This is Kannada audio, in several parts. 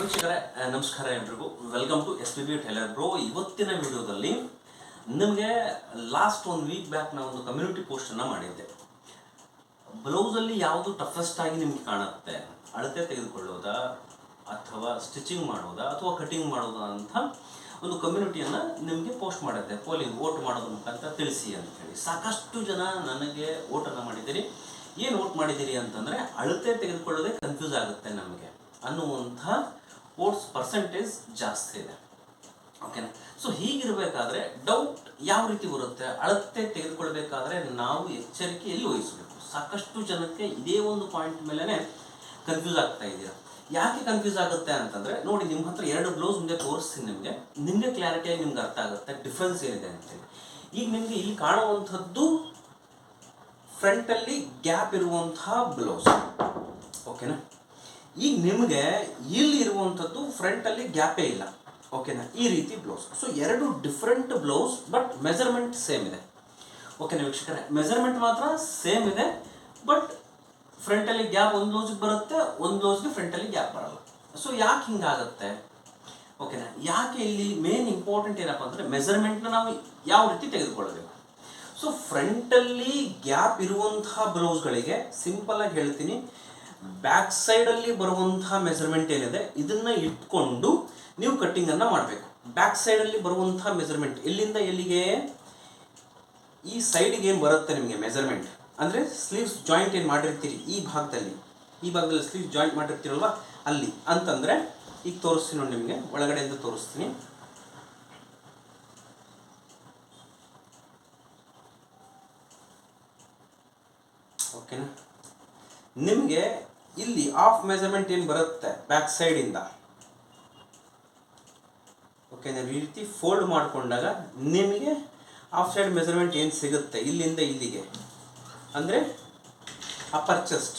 ವೀಕ್ಷಕರೇ ನಮಸ್ಕಾರ ಎಲ್ರಿಗೂ. Welcome to S P B tailor bro ಇವತ್ತಿನ ವಿಡಿಯೋದಲ್ಲಿ ನಿಮಗೆ ಲಾಸ್ಟ್ ಒಂದು ವೀಕ್ ಬ್ಯಾಕ್ ನಾ ಒಂದು ಕಮ್ಯುನಿಟಿ ಪೋಸ್ಟನ್ನು ಮಾಡಿದ್ದೆ. ಬ್ಲೌಸಲ್ಲಿ ಯಾವುದು ಟಫೆಸ್ಟ್ ಆಗಿ ನಿಮ್ಗೆ ಕಾಣುತ್ತೆ? ಅಳತೆ ತೆಗೆದುಕೊಳ್ಳೋದಾ? ಅಥವಾ ಸ್ಟಿಚಿಂಗ್ ಮಾಡೋದಾ? ಅಥವಾ ಕಟಿಂಗ್ ಮಾಡೋದಾ ಅಂತ ಒಂದು ಕಮ್ಯುನಿಟಿಯನ್ನು ನಿಮಗೆ ಪೋಸ್ಟ್ ಮಾಡಿದ್ದೆ. ಪೋಲಿಂಗ್ ವೋಟ್ ಮಾಡೋದ್ರ ಮುಖಾಂತರ ತಿಳಿಸಿ ಅಂತ ಹೇಳಿ ಸಾಕಷ್ಟು ಜನ ನನಗೆ ವೋಟನ್ನು ಮಾಡಿದ್ದೀರಿ. ಏನು ವೋಟ್ ಮಾಡಿದ್ದೀರಿ ಅಂತಂದರೆ ಅಳತೆ ತೆಗೆದುಕೊಳ್ಳೋದೇ ಕನ್ಫ್ಯೂಸ್ ಆಗುತ್ತೆ ನಮಗೆ ಅನ್ನುವಂಥ ವೋಟ್ಸ್ ಪರ್ಸೆಂಟೇಜ್ ಜಾಸ್ತಿ ಇದೆ. ಓಕೆನಾ ಸೊ ಹೀಗಿರಬೇಕಾದ್ರೆ ಡೌಟ್ ಯಾವ ರೀತಿ ಬರುತ್ತೆ, ಅಳತೆ ತೆಗೆದುಕೊಳ್ಬೇಕಾದ್ರೆ ನಾವು ಎಚ್ಚರಿಕೆ ಎಲ್ಲಿ ವಹಿಸಬೇಕು. ಸಾಕಷ್ಟು ಜನಕ್ಕೆ ಇದೇ ಒಂದು ಪಾಯಿಂಟ್ ಮೇಲೇ ಕನ್ಫ್ಯೂಸ್ ಆಗ್ತಾ ಇದೆಯಾ ಯಾಕೆ ಕನ್ಫ್ಯೂಸ್ ಆಗುತ್ತೆ ಅಂತಂದ್ರೆ, ನೋಡಿ ನಿಮ್ಮ ಹತ್ರ ಎರಡು ಬ್ಲೌಸ್ ಮುಂದೆ ತೋರಿಸ್ತೀನಿ ನಿಮಗೆ. ನಿಮಗೆ ಕ್ಲಾರಿಟಿಯಾಗಿ ನಿಮ್ಗೆ ಅರ್ಥ ಆಗುತ್ತೆ ಡಿಫ್ರೆನ್ಸ್ ಏನಿದೆ ಅಂತೇಳಿ ಈಗ ನಿಮಗೆ ಇಲ್ಲಿ ಕಾಣುವಂಥದ್ದು ಫ್ರಂಟಲ್ಲಿ ಗ್ಯಾಪ್ ಇರುವಂತಹ ಬ್ಲೌಸ್ ಓಕೆನಾ ಈಗ ನಿಮಗೆ ಇಲ್ಲಿ ಇರುವಂಥದ್ದು ಫ್ರಂಟಲ್ಲಿ ಗ್ಯಾಪೇ ಇಲ್ಲ. ಓಕೆನಾ ಈ ರೀತಿ ಬ್ಲೌಸ್ ಸೊ ಎರಡು different blouse but measurement same ಇದೆ. ಓಕೆನಾ ವೀಕ್ಷಕರೇ? ಮೆಜರ್ಮೆಂಟ್ ಮಾತ್ರ ಸೇಮ್ ಇದೆ ಬಟ್ ಫ್ರಂಟಲ್ಲಿ ಗ್ಯಾಪ್ ಒಂದು ಬ್ಲೌಸ್ಗೆ ಬರುತ್ತೆ, ಒಂದು ಬ್ಲೌಸ್ಗೆ ಫ್ರಂಟಲ್ಲಿ ಗ್ಯಾಪ್ ಬರಲ್ಲ. ಸೊ ಯಾಕೆ ಹಿಂಗಾಗುತ್ತೆ? ಓಕೆನಾ ಯಾಕೆ ಇಲ್ಲಿ ಮೇನ್ ಇಂಪಾರ್ಟೆಂಟ್ ಏನಪ್ಪ ಅಂದರೆ ಮೆಜರ್ಮೆಂಟ್ನ ನಾವು ಯಾವ ರೀತಿ ತೆಗೆದುಕೊಳ್ಳಬೇಕು? ಸೊ ಫ್ರಂಟಲ್ಲಿ ಗ್ಯಾಪ್ ಇರುವಂತಹ ಬ್ಲೌಸ್ಗಳಿಗೆ ಸಿಂಪಲ್ ಆಗಿ ಹೇಳ್ತೀನಿ. ಬ್ಯಾಕ್ ಸೈಡಲ್ಲಿ ಬರುವಂತಹ ಮೆಜರ್ಮೆಂಟ್ ಏನಿದೆ, ಇದನ್ನ ಇಟ್ಕೊಂಡು ನೀವು ಕಟ್ಟಿಂಗನ್ನು ಮಾಡಬೇಕು. ಬ್ಯಾಕ್ ಸೈಡಲ್ಲಿ ಬರುವಂತಹ ಮೆಜರ್ಮೆಂಟ್ ಎಲ್ಲಿಂದ ಎಲ್ಲಿಗೆ? ಈ ಸೈಡ್ಗೆ ಏನು ಬರುತ್ತೆ ನಿಮಗೆ ಮೆಸರ್ಮೆಂಟ್ ಅಂದರೆ ಸ್ಲೀವ್ಸ್ ಜಾಯಿಂಟ್ ಏನು ಮಾಡಿರ್ತೀರಿ? ಈ ಭಾಗದಲ್ಲಿ. ಈ ಭಾಗದಲ್ಲಿ ಸ್ಲೀವ್ಸ್ ಜಾಯಿಂಟ್ ಮಾಡಿರ್ತೀರಲ್ವ? ಅಲ್ಲಿ. ಅಂತಂದರೆ, ಈಗ ತೋರಿಸ್ತೀನಿ ನೋಡಿ ನಿಮಗೆ, ಒಳಗಡೆಯಿಂದ ತೋರಿಸ್ತೀನಿ. ಓಕೆನಾ ನಿಮಗೆ ಇಲ್ಲಿ ಆಫ್ ಮೆಜರ್ಮೆಂಟ್ ಏನು ಬರುತ್ತೆ? ಬ್ಯಾಕ್ ಸೈಡಿಂದ ಓಕೆ ನೀವು ಈ ರೀತಿ ಫೋಲ್ಡ್ ಮಾಡಿಕೊಂಡಾಗ ನಿಮಗೆ ಆಫ್ ಸೈಡ್ ಮೆಜರ್ಮೆಂಟ್ ಏನು ಸಿಗುತ್ತೆ? ಇಲ್ಲಿಂದ ಇಲ್ಲಿಗೆ. ಅಂದರೆ ಅಪ್ಪರ್ ಚೆಸ್ಟ್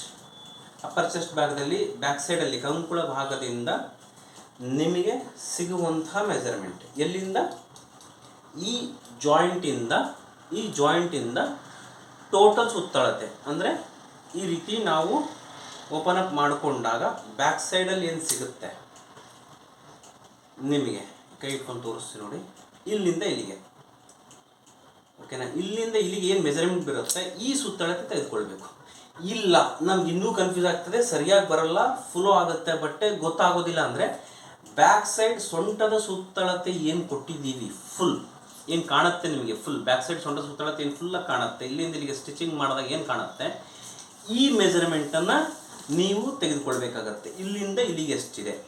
ಅಪ್ಪರ್ ಚೆಸ್ಟ್ ಭಾಗದಲ್ಲಿ ಬ್ಯಾಕ್ ಸೈಡಲ್ಲಿ ಕಂಕುಳ ಭಾಗದಿಂದ ನಿಮಗೆ ಸಿಗುವಂತಹ ಮೆಜರ್ಮೆಂಟ್ ಎಲ್ಲಿಂದ? ಈ ಜಾಯಿಂಟಿಂದ ಈ ಜಾಯಿಂಟಿಂದ ಟೋಟಲ್ ಸುತ್ತಳತೆ ಅಂದರೆ ಈ ರೀತಿ ನಾವು ಓಪನ್ ಅಪ್ ಮಾಡಿಕೊಂಡಾಗ ಬ್ಯಾಕ್ ಸೈಡಲ್ಲಿ ಏನು ಸಿಗುತ್ತೆ? ನಿಮಗೆ, ಕೈ ಇಟ್ಕೊಂಡು ತೋರಿಸ್ತೀನಿ ನೋಡಿ. ಇಲ್ಲಿಂದ ಇಲ್ಲಿಗೆ. ಓಕೆನಾ ಇಲ್ಲಿಂದ ಇಲ್ಲಿಗೆ ಏನು ಮೆಜರ್ಮೆಂಟ್ ಬರುತ್ತೆ? ಈ ಸುತ್ತಳತೆ ತೆಗೆದುಕೊಳ್ಬೇಕು. ಇಲ್ಲ, ನಮ್ಗೆ ಇನ್ನೂ ಕನ್ಫ್ಯೂಸ್ ಆಗ್ತದೆ, ಸರಿಯಾಗಿ ಬರಲ್ಲ ಫುಲೋ ಆಗುತ್ತೆ, ಬಟ್ಟೆ ಗೊತ್ತಾಗೋದಿಲ್ಲ ಅಂದರೆ ಬ್ಯಾಕ್ ಸೈಡ್ ಸೊಂಟದ ಸುತ್ತಳತೆ ಏನು ಕೊಟ್ಟಿದ್ದೀವಿ? ಫುಲ್ ಏನು ಕಾಣುತ್ತೆ ನಿಮಗೆ? ಫುಲ್ ಬ್ಯಾಕ್ ಸೈಡ್ ಸೊಂಟದ ಸುತ್ತಳತೆ ಏನು ಫುಲ್ಲಾಗಿ ಕಾಣುತ್ತೆ? ಇಲ್ಲಿಂದ ಇಲ್ಲಿಗೆ ಸ್ಟಿಚಿಂಗ್ ಮಾಡಿದಾಗ ಏನು ಕಾಣುತ್ತೆ? ಈ ಮೆಜರ್ಮೆಂಟನ್ನು ನೀವು ತೆಗೆದುಕೊಳ್ಬೇಕಾಗತ್ತೆ. ಇಲ್ಲಿಂದ ಇಲ್ಲಿಗೆ ಎಷ್ಟಿದೆ?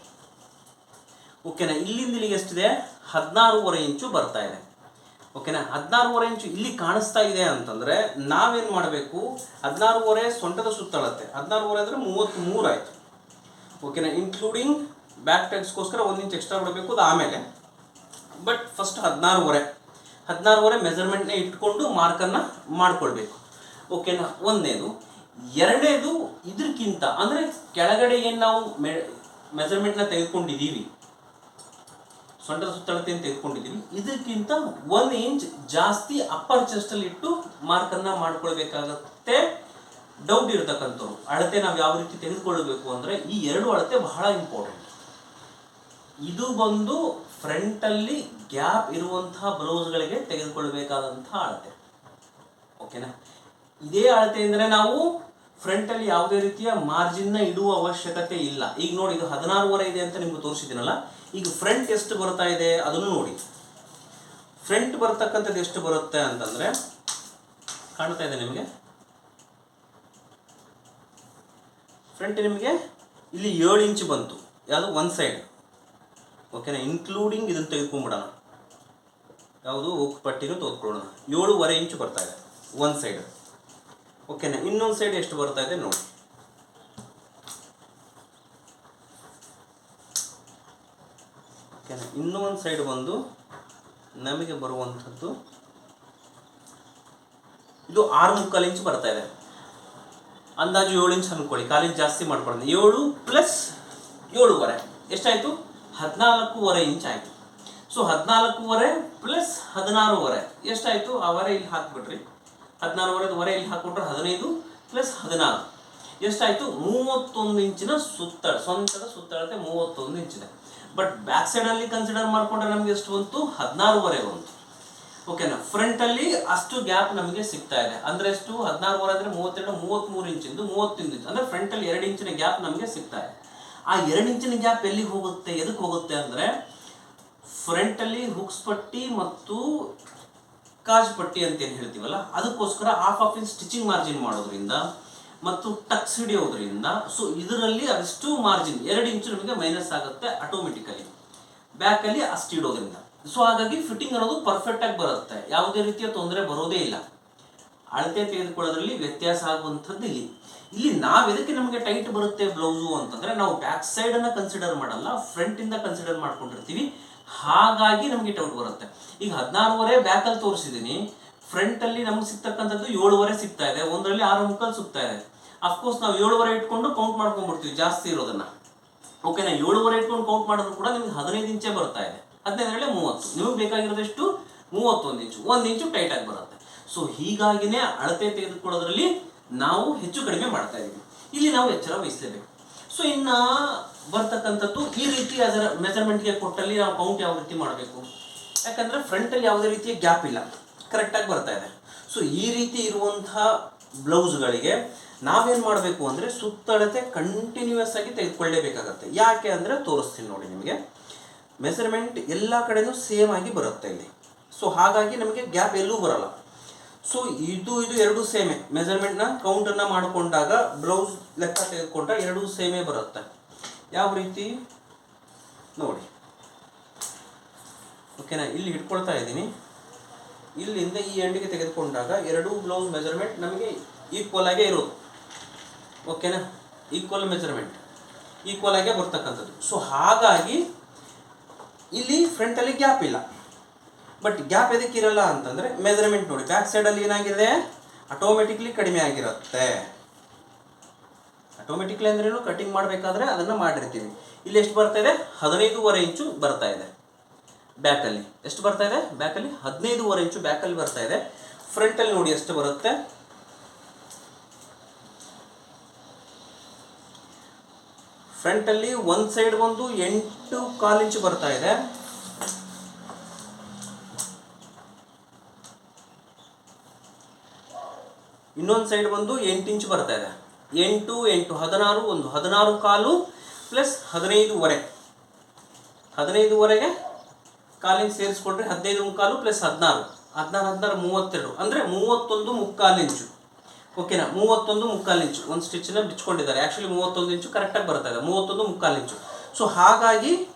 ಓಕೆನಾ ಇಲ್ಲಿಂದ ಇಲ್ಲಿಗೆ ಎಷ್ಟಿದೆ? ಹದಿನಾರೂವರೆ ಇಂಚು ಬರ್ತಾ ಇದೆ. ಓಕೆನಾ ಹದಿನಾರೂವರೆ ಇಂಚು ಇಲ್ಲಿ ಕಾಣಿಸ್ತಾ ಇದೆ ಅಂತಂದರೆ ನಾವೇನು ಮಾಡಬೇಕು? ಹದಿನಾರೂವರೆ ಸೊಂಟದ ಸುತ್ತಳತ್ತೆ. ಹದಿನಾರೂವರೆ ಅಂದರೆ ಮೂವತ್ತ್ಮೂರು ಆಯಿತು. ಓಕೆನಾ ಇನ್ಕ್ಲೂಡಿಂಗ್ ಬ್ಯಾಕ್ ಟೆಕ್ಸ್ಗೋಸ್ಕರ ಒಂದು ಇಂಚ್ ಎಕ್ಸ್ಟ್ರಾ ಬಿಡಬೇಕು ಅದು ಆಮೇಲೆ. But first ಹದಿನಾರೂವರೆ. ಹದಿನಾರೂವರೆ ಮೆಜರ್ಮೆಂಟ್ನ ಇಟ್ಕೊಂಡು ಮಾರ್ಕನ್ನು ಮಾಡ್ಕೊಳ್ಬೇಕು. ಓಕೆನಾ ಒಂದನೇದು ಎರಡನೇದು ಇದಕ್ಕಿಂತ ಅಂದರೆ ಕೆಳಗಡೆ ಏನು ನಾವು ಮೆ ನ ತೆಗೆದುಕೊಂಡಿದ್ದೀವಿ ಸೊಂಟದ ಸುತ್ತಳತೆಯನ್ನು ತೆಗೆದುಕೊಂಡಿದ್ದೀವಿ ಇದಕ್ಕಿಂತ ಒಂದು ಇಂಚ್ ಜಾಸ್ತಿ ಅಪ್ಪರ್ ಚೆಸ್ಟಲ್ಲಿ ಇಟ್ಟು ಮಾರ್ಕನ್ನು ಮಾಡ್ಕೊಳ್ಬೇಕಾಗತ್ತೆ. ಡೌಟ್ ಇರತಕ್ಕಂಥವ್ರು. ಅಳತೆ ನಾವು ಯಾವ ರೀತಿ ತೆಗೆದುಕೊಳ್ಬೇಕು ಅಂದರೆ ಈ ಎರಡು ಅಳತೆ ಬಹಳ ಇಂಪಾರ್ಟೆಂಟ್ ಇದು ಬಂದು ಫ್ರಂಟಲ್ಲಿ ಗ್ಯಾಪ್ ಇರುವಂತಹ ಬ್ಲೌಸ್ಗಳಿಗೆ ತೆಗೆದುಕೊಳ್ಬೇಕಾದಂತಹ ಅಳತೆ. ಓಕೆನಾ ಇದೇ ಅಳತೆ ಅಂದರೆ ನಾವು ಫ್ರಂಟಲ್ಲಿ ಯಾವುದೇ ರೀತಿಯ ಮಾರ್ಜಿನ್ನ ಇಡುವ ಅವಶ್ಯಕತೆ ಇಲ್ಲ. ಈಗ ನೋಡಿ, ಇದು ಹದಿನಾರುವರೆ ಇದೆ ಅಂತ ನಿಮ್ಗೆ ತೋರಿಸಿದ್ದೀನಲ್ಲ? ಈಗ ಫ್ರಂಟ್ ಎಷ್ಟು ಬರ್ತಾ ಇದೆ ಅದನ್ನು ನೋಡಿ. ಫ್ರಂಟ್ ಬರ್ತಕ್ಕಂಥದ್ದು ಎಷ್ಟು ಬರುತ್ತೆ ಅಂತಂದರೆ, ಕಾಣ್ತಾ ಇದೆ ನಿಮಗೆ? ಫ್ರಂಟ್ ನಿಮಗೆ ಇಲ್ಲಿ ಏಳು ಇಂಚ್ ಬಂತು. ಯಾವುದು? ಒನ್ ಸೈಡ್ ಓಕೆನಾ ಇನ್ಕ್ಲೂಡಿಂಗ್ ಇದನ್ನು ತೆಗೆದುಕೊಂಡ್ಬಿಡೋಣ. ಯಾವುದು? ಉಕ್ಕು ಪಟ್ಟಿನೂ ತೆಗೆದುಕೊಳ್ಳೋಣ. ಏಳುವರೆ ಇಂಚು ಬರ್ತಾ ಇದೆ. ಒನ್ ಸೈಡ್ ಓಕೆನಾ ಇನ್ನೊಂದು ಸೈಡ್ ಎಷ್ಟು ಬರ್ತಾ ಇದೆ ನೋಡಿ. ಓಕೆನಾ ಇನ್ನೂ ಒಂದು ಸೈಡ್ ಬಂದು ನಮಗೆ ಬರುವಂಥದ್ದು ಇದು ಆರು ಮುಕ್ಕಾಲು ಇಂಚ್ ಬರ್ತಾ ಇದೆ. ಅಂದಾಜು ಏಳು ಇಂಚ್ ಅನ್ಕೊಳ್ಳಿ, ಕಾಲು ಇಂಚ್ ಜಾಸ್ತಿ ಮಾಡ್ಕೊಳ್ಳಿ ಏಳು ಪ್ಲಸ್ ಏಳುವರೆ. ಎಷ್ಟಾಯಿತು? ಹದಿನಾಲ್ಕೂವರೆ ಇಂಚ್ ಆಯಿತು. ಸೊ ಹದಿನಾಲ್ಕೂವರೆ ಪ್ಲಸ್ ಹದಿನಾರೂವರೆ. ಎಷ್ಟಾಯಿತು? ಆ ವರೆ ಇಲ್ಲಿ ಹಾಕ್ಬಿಟ್ರಿ ಹದಿನಾರೂವರೆದು ವರೆ ಇಲ್ಲಿ ಹಾಕೊಂಡ್ರೆ ಹದಿನೈದು ಪ್ಲಸ್ ಹದಿನಾರು. ಎಷ್ಟಾಯಿತು? ಮೂವತ್ತೊಂದು ಇಂಚಿನ ಸುತ್ತಳ, ಸ್ವಂತದ ಸುತ್ತಳತೆ ಮೂವತ್ತೊಂದು ಇಂಚಿದೆ. ಬಟ್ ಬ್ಯಾಕ್ ಸೈಡ್ ಅಲ್ಲಿ ಕನ್ಸಿಡರ್ ಮಾಡಿಕೊಂಡ್ರೆ ನಮ್ಗೆ ಎಷ್ಟು ಬಂತು? ಹದಿನಾರುವರೆ ಬಂತು. ಓಕೆನಾ ಫ್ರಂಟ್ ಅಲ್ಲಿ ಅಷ್ಟು ಗ್ಯಾಪ್ ನಮಗೆ ಸಿಗ್ತಾ ಇದೆ. ಅಂದ್ರೆ ಎಷ್ಟು? ಹದಿನಾರುವರೆ ಅಂದ್ರೆ ಮೂವತ್ತೆರಡು, ಮೂವತ್ತ್ಮೂರು ಇಂಚಿಂದು, ಮೂವತ್ತೊಂದು ಇಂಚು. ಅಂದ್ರೆ ಫ್ರಂಟ್ ಅಲ್ಲಿ ಎರಡು ಇಂಚಿನ ಗ್ಯಾಪ್ ನಮಗೆ ಸಿಗ್ತಾ ಇದೆ. ಆ ಎರಡು ಇಂಚಿನ ಗ್ಯಾಪ್ ಎಲ್ಲಿಗೆ ಹೋಗುತ್ತೆ, ಎದಕ್ಕೆ ಹೋಗುತ್ತೆ ಅಂದ್ರೆ ಫ್ರಂಟ್ ಅಲ್ಲಿ ಹುಕ್ಸ್ ಪಟ್ಟಿ ಮತ್ತು ಕಾಜ್ ಪಟ್ಟಿ ಅಂತ ಏನು ಹೇಳ್ತೀವಲ್ಲ, ಅದಕ್ಕೋಸ್ಕರ half of in stitching margin ಮಾಡೋದ್ರಿಂದ ಮತ್ತು ಟಕ್ಸ್ ಹಿಡಿಯೋದ್ರಿಂದ ಸೊ ಇದರಲ್ಲಿ ಅಷ್ಟು ಮಾರ್ಜಿನ್ ಎರಡು ಇಂಚು ನಮಗೆ ಮೈನಸ್ ಆಗುತ್ತೆ ಆಟೋಮೆಟಿಕಲಿ ಬ್ಯಾಕಲ್ಲಿ ಅಷ್ಟು ಇಡೋದ್ರಿಂದ. ಸೊ ಹಾಗಾಗಿ ಫಿಟ್ಟಿಂಗ್ ಅನ್ನೋದು ಪರ್ಫೆಕ್ಟ್ ಆಗಿ ಬರುತ್ತೆ. ಯಾವುದೇ ರೀತಿಯ ತೊಂದರೆ ಬರೋದೇ ಇಲ್ಲ. ಅಳತೆ ತೆಗೆದುಕೊಳ್ಳೋದ್ರಲ್ಲಿ ವ್ಯತ್ಯಾಸ ಆಗುವಂಥದ್ದು ಇಲ್ಲಿ. ಇಲ್ಲಿ ನಾವು ಎದಕ್ಕೆ ನಮಗೆ ಟೈಟ್ ಬರುತ್ತೆ ಬ್ಲೌಸು ಅಂತಂದ್ರೆ, ನಾವು ಬ್ಯಾಕ್ ಸೈಡ್ ಅನ್ನ ಕನ್ಸಿಡರ್ ಮಾಡಲ್ಲ ಫ್ರಂಟ್ ಇಂದ ಕನ್ಸಿಡರ್ ಮಾಡ್ಕೊಂಡಿರ್ತೀವಿ. ಹಾಗಾಗಿ ನಮಗೆ ಡೌಟ್ ಬರುತ್ತೆ. ಈಗ ಹದಿನಾರುವರೆ ಬ್ಯಾಕ್ ಅಲ್ಲಿ ಫ್ರಂಟಲ್ಲಿ ನಮ್ಗೆ ಸಿಗ್ತಕ್ಕಂಥದ್ದು ಏಳುವರೆ ಸಿಗ್ತಾ ಇದೆ. ಒಂದರಲ್ಲಿ ಆರು ಮುಕ್ಕಲ್ ಸಿಗ್ತಾ ಇದೆ. ಅಫ್ಕೋರ್ಸ್ ನಾವು ಏಳುವರೆ ಇಟ್ಕೊಂಡು ಕೌಂಟ್ ಮಾಡ್ಕೊಂಡ್ಬಿಡ್ತೀವಿ ಜಾಸ್ತಿ ಇರೋದನ್ನ. ಓಕೆನಾ ಏಳುವರೆ ಇಟ್ಕೊಂಡು ಕೌಂಟ್ ಮಾಡಿದ್ರು ಕೂಡ ನಿಮ್ಗೆ ಹದಿನೈದು ಇಂಚೆ ಬರ್ತಾ ಇದೆ. ಹದಿನೈದರಲ್ಲಿ ಮೂವತ್ತು. ನಿಮಗೆ ಬೇಕಾಗಿರೋದಷ್ಟು ಮೂವತ್ತೊಂದು ಇಂಚು. ಒಂದು ಇಂಚು ಟೈಟ್ ಆಗಿ ಬರುತ್ತೆ. ಸೊ ಹೀಗಾಗಿನೇ ಅಳತೆ ತೆಗೆದುಕೊಳ್ಳೋದ್ರಲ್ಲಿ ನಾವು ಹೆಚ್ಚು ಕಡಿಮೆ ಮಾಡ್ತಾ ಇದ್ದೀವಿ ಇಲ್ಲಿ ನಾವು ಎಚ್ಚರ ವಹಿಸಲೇಬೇಕು. ಸೊ ಇನ್ನ ಬರ್ತಕ್ಕಂಥದ್ದು ಈ ರೀತಿ ಅದರ ಮೆಜರ್ಮೆಂಟ್ಗೆ ಕೊಟ್ಟಲ್ಲಿ ನಾವು ಕೌಂಟ್ ಯಾವ ರೀತಿ ಮಾಡಬೇಕು? ಯಾಕಂದ್ರೆ ಫ್ರಂಟ್ ಅಲ್ಲಿ ಯಾವುದೇ ರೀತಿಯ ಗ್ಯಾಪ್ ಇಲ್ಲ. ಕರೆಕ್ಟಾಗಿ ಬರ್ತಾ ಇದೆ. ಸೊ ಈ ರೀತಿ ಇರುವಂತಹ ಬ್ಲೌಸ್ಗಳಿಗೆ ನಾವೇನ್ ಮಾಡಬೇಕು ಅಂದ್ರೆ ಸುತ್ತಳತೆ ಕಂಟಿನ್ಯೂಯಸ್ ಆಗಿ ತೆಗೆದುಕೊಳ್ಳೇಬೇಕಾಗತ್ತೆ. ಯಾಕೆ ಅಂದ್ರೆ ತೋರಿಸ್ತೀನಿ ನೋಡಿ ನಿಮಗೆ. ಮೆಸರ್ಮೆಂಟ್ ಎಲ್ಲ ಕಡೆನೂ ಸೇಮ್ ಆಗಿ ಬರುತ್ತೆ ಇಲ್ಲಿ. ಸೊ ಹಾಗಾಗಿ ನಮಗೆ ಗ್ಯಾಪ್ ಎಲ್ಲೂ ಬರಲ್ಲ. ಸೊ ಇದು ಇದು ಎರಡು ಸೇಮೆ. ಮೆಜರ್ಮೆಂಟ್ನ ಕೌಂಟನ್ನು ಮಾಡಿಕೊಂಡಾಗ ಬ್ಲೌಸ್ ಲೆಕ್ಕ ತೆಗೆದುಕೊಂಡ್ರೆ ಎರಡೂ ಸೇಮೇ ಬರುತ್ತೆ. ಯಾವ ರೀತಿ? ನೋಡಿ. ಓಕೆನಾ ಇಲ್ಲಿ ಇಟ್ಕೊಳ್ತಾ ಇದ್ದೀನಿ. ಇಲ್ಲಿಂದ ಈ ಎಂಡಿಗೆ ತೆಗೆದುಕೊಂಡಾಗ ಎರಡೂ ಬ್ಲೌಸ್ ಮೆಜರ್ಮೆಂಟ್ ನಮಗೆ ಈಕ್ವಲ್ ಆಗೇ ಇರೋದು. ಓಕೆನಾ ಈಕ್ವಲ್ ಮೆಜರ್ಮೆಂಟ್ ಈಕ್ವಲ್ ಆಗೇ ಬರ್ತಕ್ಕಂಥದ್ದು. ಸೊ ಹಾಗಾಗಿ ಇಲ್ಲಿ ಫ್ರಂಟಲ್ಲಿ ಗ್ಯಾಪ್ ಇಲ್ಲ. ಬಟ್ ಗ್ಯಾಪ್ ಎದಕ್ಕಿರಲ್ಲ ಅಂತಂದರೆ ಅಂತಂದ್ರೆ ಮೆಜರ್ಮೆಂಟ್ ನೋಡಿ. ಬ್ಯಾಕ್ ಸೈಡಲ್ಲಿ ಏನಾಗಿದೆ? ಆಟೋಮೆಟಿಕ್ಲಿ ಕಡಿಮೆ ಆಗಿರುತ್ತೆ. ಆಟೋಮೆಟಿಕ್ಲಿ ಅಂದ್ರೇನು ಕಟಿಂಗ್ ಮಾಡಬೇಕಾದ್ರೆ ಅದನ್ನು ಮಾಡಿರ್ತೀವಿ. ಇಲ್ಲಿ ಎಷ್ಟು ಬರ್ತಾ ಇದೆ? ಹದಿನೈದೂವರೆ ಇಂಚು ಬರ್ತಾ ಇದೆ. ಬ್ಯಾಕಲ್ಲಿ ಎಷ್ಟು ಬರ್ತಾ ಇದೆ? ಬ್ಯಾಕಲ್ಲಿ ಹದಿನೈದೂವರೆ ಇಂಚು ಬ್ಯಾಕಲ್ಲಿ ಬರ್ತಾ ಇದೆ. ಫ್ರಂಟಲ್ಲಿ ನೋಡಿ ಎಷ್ಟು ಬರುತ್ತೆ? ಫ್ರಂಟಲ್ಲಿ ಒಂದು ಸೈಡ್ ಒಂದು ಎಂಟು ಕಾಲು ಇಂಚು ಬರ್ತಾ ಇದೆ. ಇನ್ನೊಂದು ಸೈಡ್ ಬಂದು ಎಂಟು ಇಂಚು ಬರ್ತಾ ಇದೆ. ಎಂಟು ಎಂಟು, ಹದಿನಾರು, ಒಂದು ಹದಿನಾರು ಕಾಲು ಪ್ಲಸ್ ಹದಿನೈದುವರೆ ಹದಿನೈದುವರೆಗೆ ಕಾಲಿನ ಸೇರಿಸ್ಕೊಂಡ್ರೆ ಹದಿನೈದು ಮುಕ್ಕಾಲು ಪ್ಲಸ್ ಹದಿನಾರು. ಹದಿನಾರು ಹದಿನಾರು, ಮೂವತ್ತೆರಡು. ಅಂದರೆ ಮೂವತ್ತೊಂದು ಮುಕ್ಕಾಲು ಇಂಚು. ಓಕೆನಾ ಮೂವತ್ತೊಂದು ಮುಕ್ಕಾಲು ಇಂಚು. ಒಂದು ಸ್ಟಿಚ್ನ ಬಿಚ್ಕೊಂಡಿದ್ದಾರೆ. ಆ್ಯಕ್ಚುಲಿ ಮೂವತ್ತೊಂದು ಇಂಚು ಕರೆಕ್ಟಾಗಿ ಬರ್ತಾ ಇದೆ ಮೂವತ್ತೊಂದು ಮುಕ್ಕಾಲು ಇಂಚು. ಸೊ ಹಾಗಾಗಿ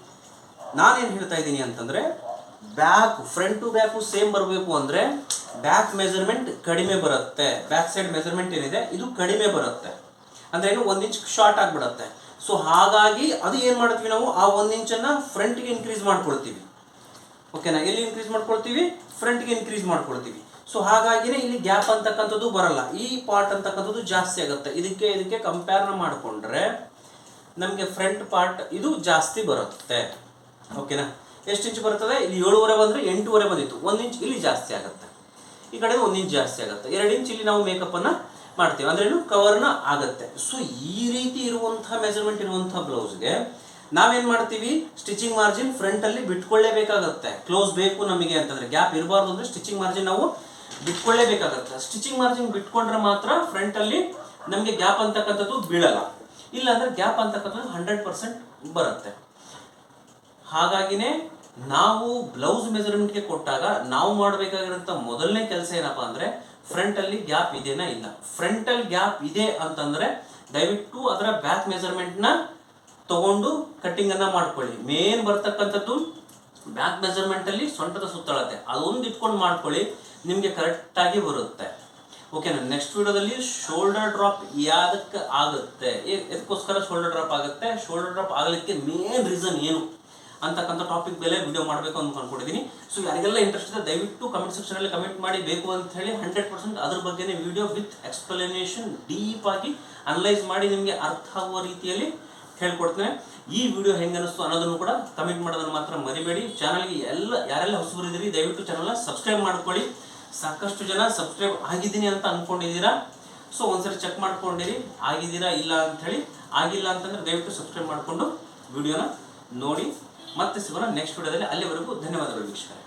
ನಾನೇನು ಹೇಳ್ತಾ ಇದ್ದೀನಿ ಅಂತಂದರೆ back front to back same ಬರಬೇಕು ಅಂದರೆ ಬ್ಯಾಕ್ ಮೆಜರ್ಮೆಂಟ್ ಕಡಿಮೆ ಬರುತ್ತೆ. ಬ್ಯಾಕ್ ಸೈಡ್ ಮೆಜರ್ಮೆಂಟ್ ಏನಿದೆ? ಇದು ಕಡಿಮೆ ಬರುತ್ತೆ. ಅಂದ್ರೆ ಏನು ಒಂದು ಇಂಚ್ ಶಾರ್ಟ್ ಆಗಿಬಿಡುತ್ತೆ. ಸೊ ಹಾಗಾಗಿ ಅದು ಏನು ಮಾಡ್ತೀವಿ ನಾವು? ಆ ಒಂದು ಇಂಚನ್ನು ಫ್ರಂಟ್ಗೆ ಇನ್ಕ್ರೀಸ್ ಮಾಡ್ಕೊಳ್ತೀವಿ. ಓಕೆನಾ ಎಲ್ಲಿ ಇನ್ಕ್ರೀಸ್ ಮಾಡ್ಕೊಳ್ತೀವಿ? ಫ್ರಂಟ್ಗೆ ಇನ್ಕ್ರೀಸ್ ಮಾಡ್ಕೊಳ್ತೀವಿ. ಸೊ ಹಾಗಾಗಿನೇ ಇಲ್ಲಿ ಗ್ಯಾಪ್ ಅಂತಕ್ಕಂಥದ್ದು ಬರಲ್ಲ. ಈ ಪಾರ್ಟ್ ಅಂತಕ್ಕಂಥದ್ದು ಜಾಸ್ತಿ ಆಗುತ್ತೆ. ಇದಕ್ಕೆ ಇದಕ್ಕೆ ಕಂಪೇರ್ನ ಮಾಡಿಕೊಂಡ್ರೆ ನಮಗೆ ಫ್ರಂಟ್ ಪಾರ್ಟ್ ಇದು ಜಾಸ್ತಿ ಬರುತ್ತೆ. ಓಕೆನಾ ಎಷ್ಟು ಇಂಚ್ ಬರ್ತದೆ? ಇಲ್ಲಿ ಏಳುವರೆ ಬಂದರೆ ಎಂಟೂವರೆ ಬಂದಿತ್ತು. ಒಂದು ಇಂಚ್ ಇಲ್ಲಿ ಜಾಸ್ತಿ ಆಗುತ್ತೆ. ಈ ಕಡೆ ಒಂದು ಇಂಚ್ ಜಾಸ್ತಿ ಆಗುತ್ತೆ. ಎರಡು ಇಂಚ್ ಇಲ್ಲಿ ನಾವು ಮೇಕಪ್ಪನ್ನು ಮಾಡ್ತೀವಿ. ಅಂದ್ರೇನು ಕವರ್ನ ಆಗುತ್ತೆ. ಸೊ ಈ ರೀತಿ ಇರುವಂತಹ ಮೆಜರ್ಮೆಂಟ್ ಇರುವಂತಹ ಬ್ಲೌಸ್ಗೆ ನಾವೇನ್ ಮಾಡ್ತೀವಿ? ಸ್ಟಿಚಿಂಗ್ ಮಾರ್ಜಿನ್ ಫ್ರಂಟ್ ಅಲ್ಲಿ ಬಿಟ್ಕೊಳ್ಳೇಬೇಕಾಗತ್ತೆ. ಕ್ಲೋಸ್ ಬೇಕು ನಮಗೆ ಅಂತಂದ್ರೆ. ಗ್ಯಾಪ್ ಇರಬಾರ್ದು ಅಂದ್ರೆ ಸ್ಟಿಚಿಂಗ್ ಮಾರ್ಜಿನ್ ನಾವು ಬಿಟ್ಕೊಳ್ಳೇಬೇಕಾಗತ್ತೆ. ಸ್ಟಿಚಿಂಗ್ ಮಾರ್ಜಿನ್ ಬಿಟ್ಕೊಂಡ್ರೆ ಮಾತ್ರ ಫ್ರಂಟ್ ಅಲ್ಲಿ ನಮಗೆ ಗ್ಯಾಪ್ ಅಂತಕ್ಕಂಥದ್ದು ಬೀಳಲ್ಲ. ಇಲ್ಲ ಅಂದ್ರೆ ಗ್ಯಾಪ್ ಅಂತಕ್ಕಂಥದ್ದು ಹಂಡ್ರೆಡ್ ಪರ್ಸೆಂಟ್ ಬರುತ್ತೆ. ಹಾಗಾಗಿನೇ ನಾವು ಬ್ಲೌಸ್ ಮೆಜರ್ಮೆಂಟ್ಗೆ ಕೊಟ್ಟಾಗ ನಾವು ಮಾಡಬೇಕಾಗಿರೋಂಥ ಮೊದಲನೇ ಕೆಲಸ ಏನಪ್ಪಾ ಅಂದ್ರೆ ಫ್ರಂಟ್ ಅಲ್ಲಿ ಗ್ಯಾಪ್ ಇದೆನಾ ಇಲ್ಲ. ಫ್ರಂಟ್ ಅಲ್ಲಿ ಗ್ಯಾಪ್ ಇದೆ ಅಂತಂದ್ರೆ ದಯವಿಟ್ಟು ಅದರ ಬ್ಯಾಕ್ ಮೆಜರ್ಮೆಂಟ್ನ ತಗೊಂಡು ಕಟ್ಟಿಂಗನ್ನು ಮಾಡ್ಕೊಳ್ಳಿ. ಮೇನ್ ಬರ್ತಕ್ಕಂಥದ್ದು ಬ್ಯಾಕ್ ಮೆಜರ್ಮೆಂಟ್ ಅಲ್ಲಿ ಸೊಂಟದ ಸುತ್ತಳತೆ. ಅದೊಂದು ಇಟ್ಕೊಂಡು ಮಾಡ್ಕೊಳ್ಳಿ, ನಿಮಗೆ ಕರೆಕ್ಟಾಗಿ ಬರುತ್ತೆ. ಓಕೆನಾ ನೆಕ್ಸ್ಟ್ ವಿಡಿಯೋದಲ್ಲಿ ಶೋಲ್ಡರ್ ಡ್ರಾಪ್ ಯಾವ್ದಕ್ಕೆ ಆಗುತ್ತೆ? ಎದಕ್ಕೋಸ್ಕರ ಶೋಲ್ಡರ್ ಡ್ರಾಪ್ ಆಗುತ್ತೆ? ಶೋಲ್ಡರ್ ಡ್ರಾಪ್ ಆಗಲಿಕ್ಕೆ ಮೇನ್ ರೀಸನ್ ಏನು? ಅಂತಕ್ಕಂಥ ಟಾಪಿಕ್ ಮೇಲೆ ವಿಡಿಯೋ ಮಾಡಬೇಕು ಅಂತ ಅನ್ಕೊಂಡಿದ್ದೀನಿ ಸೊ ಯಾರಿಗೆಲ್ಲ ಇಂಟ್ರೆಸ್ಟ್ ಇದೆ, ದಯವಿಟ್ಟು ಕಮೆಂಟ್ ಸೆಕ್ಷನ್ ಅಲ್ಲಿ ಕಮೆಂಟ್ ಮಾಡಿ ಬೇಕು ಅಂತ ಹೇಳಿ ಹಂಡ್ರೆಡ್ ಪರ್ಸೆಂಟ್ ಅದ್ರ ಬಗ್ಗೆನೇ ವಿಡಿಯೋ ವಿತ್ ಎಕ್ಸ್ಪ್ಲನೇಷನ್ ಡೀಪ್ ಆಗಿ ಅನಲೈಸ್ ಮಾಡಿ ನಿಮಗೆ ಅರ್ಥ ಆಗುವ ರೀತಿಯಲ್ಲಿ ಹೇಳ್ಕೊಡ್ತೇನೆ. ಈ ವಿಡಿಯೋ ಹೆಂಗೆ ಅನಿಸ್ತು ಅನ್ನೋದನ್ನು ಕೂಡ ಕಮೆಂಟ್ ಮಾಡೋದನ್ನು ಮಾತ್ರ ಮರಿಬೇಡಿ. ಚಾನಲ್ಗೆ ಎಲ್ಲ, ಯಾರೆಲ್ಲ ಹೊಸಬರಿದ್ದೀರಿ, ದಯವಿಟ್ಟು ಚಾನಲ್ನ ಸಬ್ಸ್ಕ್ರೈಬ್ ಮಾಡ್ಕೊಳ್ಳಿ. ಸಾಕಷ್ಟು ಜನ ಸಬ್ಸ್ಕ್ರೈಬ್ ಆಗಿದ್ದೀನಿ ಅಂತ ಅನ್ಕೊಂಡಿದ್ದೀರಾ? ಸೊ ಒಂದ್ಸರಿ ಚೆಕ್ ಮಾಡ್ಕೊಂಡಿರಿ. ಆಗಿದ್ದೀರಾ, ಇಲ್ಲ ಅಂತ ಹೇಳಿ. ಆಗಿಲ್ಲ ಅಂತಂದ್ರೆ ದಯವಿಟ್ಟು ಸಬ್ಸ್ಕ್ರೈಬ್ ಮಾಡಿಕೊಂಡು ವಿಡಿಯೋನ ನೋಡಿ. ಮತ್ತೆ ಸಿಗೋಣ ನೆಕ್ಸ್ಟ್ ವಿಡಿಯೋದಲ್ಲಿ ಅಲ್ಲಿವರೆಗೂ ಧನ್ಯವಾದಗಳು ವೀಕ್ಷಕರೇ.